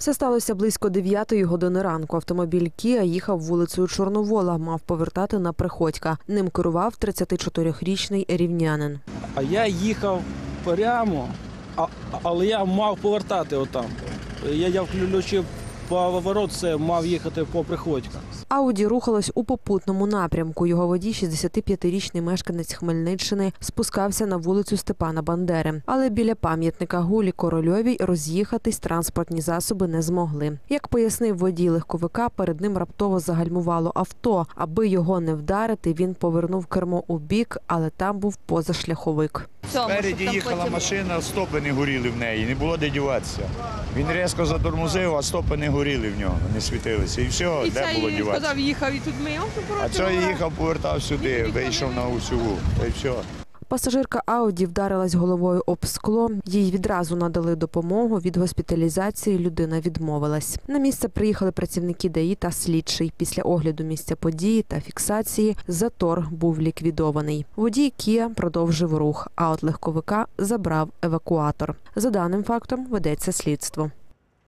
Все сталося близько 9 години ранку. Автомобіль Кія їхав вулицею Чорновола, мав повертати на Приходька. Ним керував 34-річний рівнянин. А я їхав прямо, але я мав повертати отам. Я, я включив поворот, це мав їхати по приходька. Ауді рухалось у попутному напрямку. Його водій, 65-річний мешканець Хмельниччини, спускався на вулицю Степана Бандери. Але біля пам'ятника Гулі Корольовій роз'їхатись транспортні засоби не змогли. Як пояснив водій легковика, перед ним раптово загальмувало авто. Аби його не вдарити, він повернув кермо у бік, але там був позашляховик. Спереді їхала машина, стопи не горіли в неї, не було де діватися. Він різко затормозив, а стопи не горіли в нього, не світилися. І все, І де було і діватися. сказав, їхав і тут ми. А цей їхав, повертав сюди, вийшов на усюву. Та й все. Пасажирка Ауді вдарилась головою об скло. Їй відразу надали допомогу. Від госпіталізації людина відмовилась. На місце приїхали працівники ДАІ та слідчий. Після огляду місця події та фіксації затор був ліквідований. Водій Кія продовжив рух, а от легковика забрав евакуатор. За даним фактом ведеться слідство.